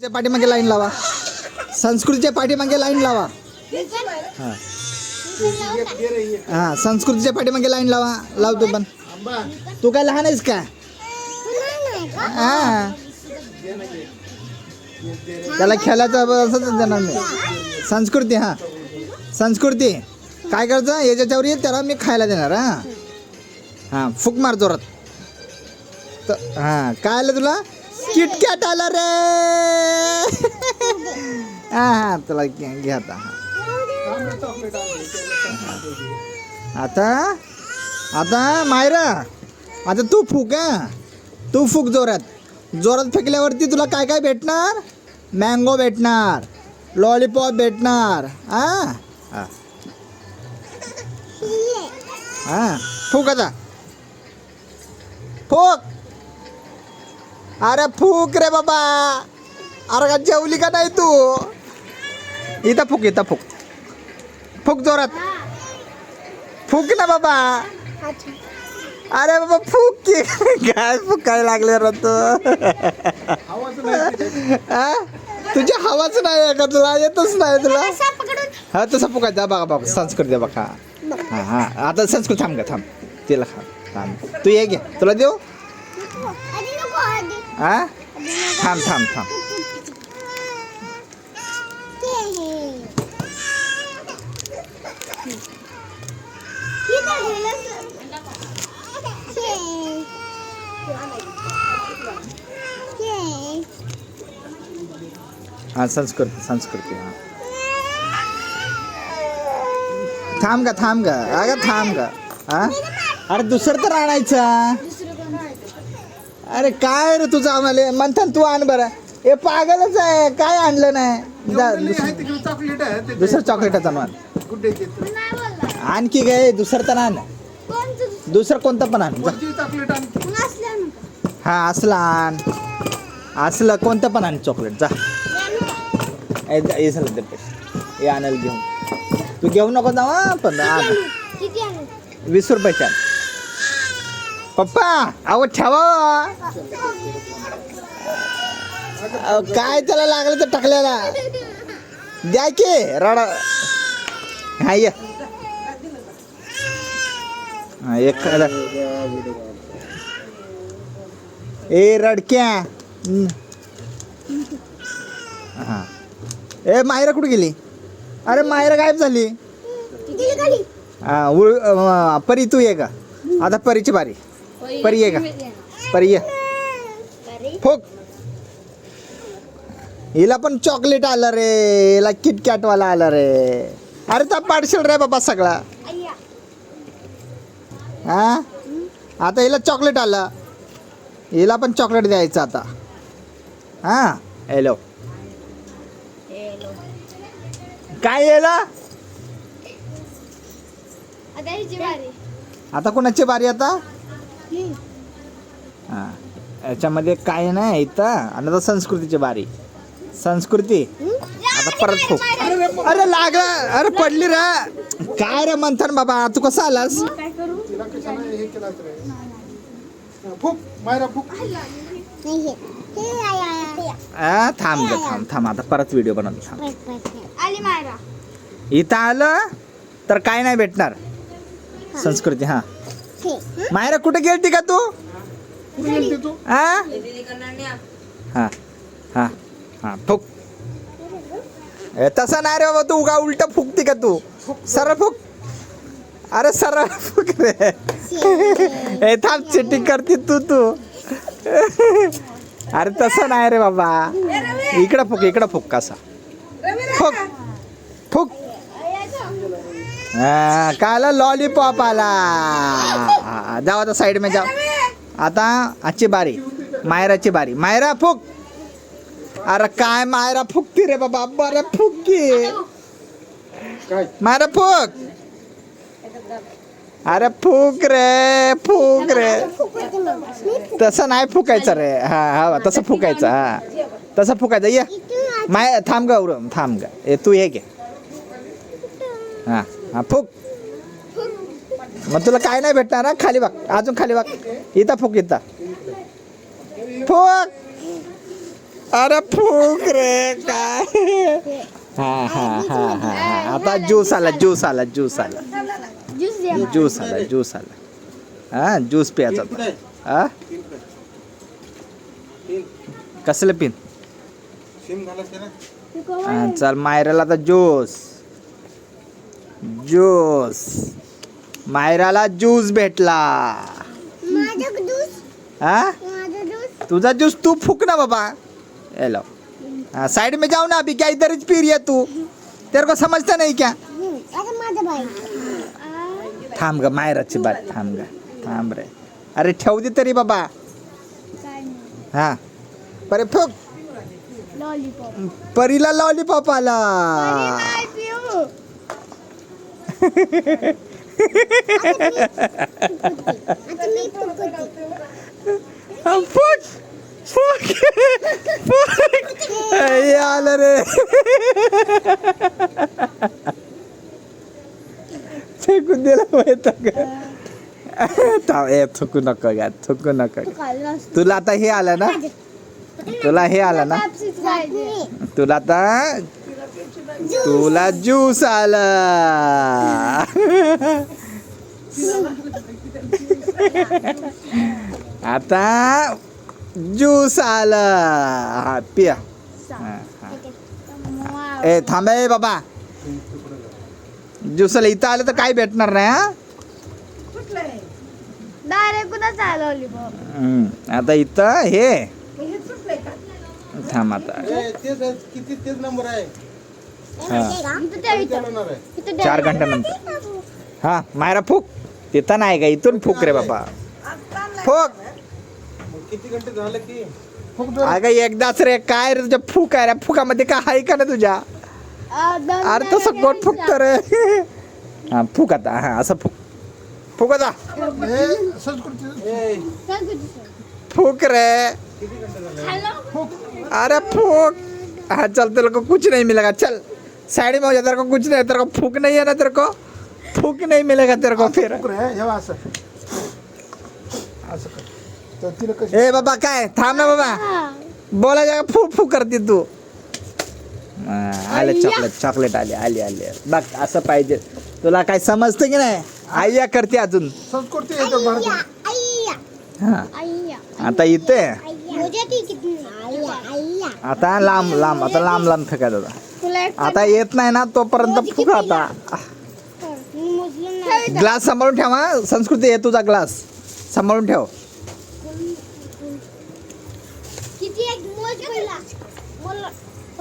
च्या पाठीमागे लाईन लावा. संस्कृतीच्या पाठीमागे लाईन लावा. हा. हा संस्कृतीच्या पाठीमागे लाईन लावा. लावतो पण. तू काय लहान आहेस का? हा. त्याला खेळायचं असंच देणार मी संस्कृती हा. संस्कृती. काय करायचं? याच्यावर येईल त्याला मी खायला देणार हा. हा फुक मार जोरात. हा. काय आलं तुला? किटकॅट आलं रे? हा हा तुला घे घे आता आता आता, मायरा, आता तू फूक, हा। तू फुक जोरात। जोरात फेकल्यावरती तुला काय काय भेटणार? मँगो भेटणार, लॉलीपॉप भेटणार हा हा। हा, फुक आता। फुक। अरे फुक रे बाबा. अरे का जेवली का नाही तू? इथं फुक इथं फुक. फुक जोरात. फुक ना बाबा. अरे बाबा फुक की? काय फुकायला लागले रे तू? हा? तुझ्या हवाच नाही आहे का तुला? येतच नाही तुला? हा तसं फुकायचं बघा बाबा संस्कृती बघा हा. हा आता संस्कृत थांब का थांब. तिला खा थांब. तू ये घे. तुला देऊ? हा थांब थांब थांब हा संस्कृती संस्कृती हा। का थांब का अगं थांब का हा? अरे दुसरं तर आणायचा अरे काय रे तुझं आम्हाला? म्हणतात तू आण बरं. हे पागलच आहे. काय आणलं नाही? जा, चॉकलेट आहे दुसरं चॉकलेटाचं आण. घेतो आणखी काय दुसरं तर आण. दुसरं? कोणतं पण आण. जा. चॉकलेट आणखी हा असलं आण. असलं कोणतं पण आण चॉकलेट जा. ए, जा, हे झालं ते पैसे. हे आणायला घेऊन. तू घेऊ नको हा, पण आण. वीस रुपयाच्या पप्पा अहो ठेवा. काय त्याला लागलं तर टाकल्याला? द्या की रडा. हा ये. खायला. ए रडक्या. हा. ए मायरा कुठे गेली? अरे मायरा गायब झाली. हा उळ परी तू ये का आता परीची बारी. परी ये का? परी ये फोक. हिला पण चॉकलेट आलं रे. हिला किटकॅट वाला आलं रे. अरे तर पाडशील रे बाबा सगळा. हा? आता हिला चॉकलेट आलं. हिला पण चॉकलेट द्यायचं आता. हा? हॅलो? काय येला आता कोणाची बारी आता? हा. याच्यामध्ये काय नाही इथं. आणि आता संस्कृतीची बारी. संस्कृती. आता परत खूप अरे लाग अरे पडली रे. काय रे मंथन बाबा? तू कसा आलास? तिला कशाला हे केलं तर रे फुक. मायरा फुक. आ, थांब ग थांब थांब. आता परत व्हिडिओ बनवतो थांब. आली मायरा इथं आलं तर काय नाही भेटणार. संस्कृती हा. मायरा कुठे गेलती का तू? हा? हा हा हा फुक. ए, तसा नाही रे बाबा तू उगा उलट फुकती का तू? सरळ फुक. अरे सरळ फुक रे. ए थांब चिटिंग करते तू तू. अरे तसं नाही रे बाबा. इकडं फुक इकडं फुक कसा. फुक. फुक. हा, लॉलीपॉप आला. जाऊ आता साईड में जाऊ. आता आजची बारी मायराची बारी. मायरा फुक. अरे काय मायरा फुकती रे बाबा. बरं फुकी मायरा फुक. अरे फुक रे फुक रे. तसं नाही फुकायचं रे. हा हा तसं फुकायचं हा. तसं फुकायचं. ये. माय थांब ग थांब ग. तू ये घे. हा. हा फुक. मग तुला काय नाही भेटणार हा? खाली बघ अजून खाली बघ इथं फुक इथं. फुक. अरे फुक रे काय? हा हा हा हा हा. आता ज्यूस आला ज्यूस आला ज्यूस आला. ज्यूस आला ज्यूस आला. हा ज्यूस प्यायचा आहे? हा? कसलं पिन? ना? हा, चल मायराला आता ज्यूस. ज्यूस. मायराला ज्यूस भेटला. हा? तुझा ज्यूस तू फूक ना बाबा. हेलो हाँ साइड में जाओ ना अभी क्या इधर पी रही है तू? तेरे को समझता नहीं क्या? थांब ग मायराची बात थांब ग थांब रे. अरे ठेव दे तरी बाबा. हा. परे फुक. लॉलीपॉप परीला लॉलीपॉप आला. आता मी फुकते हा, फुक फुक फुक हे आलं रे फेकून दिला माहीत थांब ए थुकू नको घ्या थुकू नको तू खाल्लं असतं. तुला आता हे आलं ना तुला ज्यूस आला. आता ज्यूस आला. हा पिया. ए थांबे बाबा. ज्यूसला इथं आलं तर काय भेटणार नाही हा? हम्म, आता इथं हे. थांब आता. किती तेच नंबर आहे? चार. घंट्यानंतर हा, मायरा फूक. तिथं नाही का? इथून फूक रे बाबा फूक. किती घंटे एकदाच रे, काय रे फूक आहे रे? का ना अरे, तसं रे. हा, फुक आता. हा, असं फुक. फुक आता. फूक रे. घंटे अरे, फूक. हाँ चल तेरे को कुछ नहीं मिलेगा. चल. साइड में हो जा तेरे को कुछ नहीं तेरे को फूक नहीं है ना तेरे को? फूक नहीं मिलेगा तेरे को फिर। फुक हे असं असं कर तर तिला कशी ए बाबा काय थांब ना बाबा. बोला जागा फू फू करते तू। हा, आले चॉकलेट चॉकलेट आले आली आली। बघ असं पाहिजे। तुला काय समजतं की नाही? आय्या करते अजून। संस्कृती येतो भारतात आय्या, हा आता इथे ती किती आय्या, आय्या. आता लांब लांब आता लांब लांब तुला एक आता येत नाही ना तोपर्यंत फुक आता. ग्लास सांभाळून ठेवा संस्कृती आहे तुझा ग्लास. सांभाळून ठेव.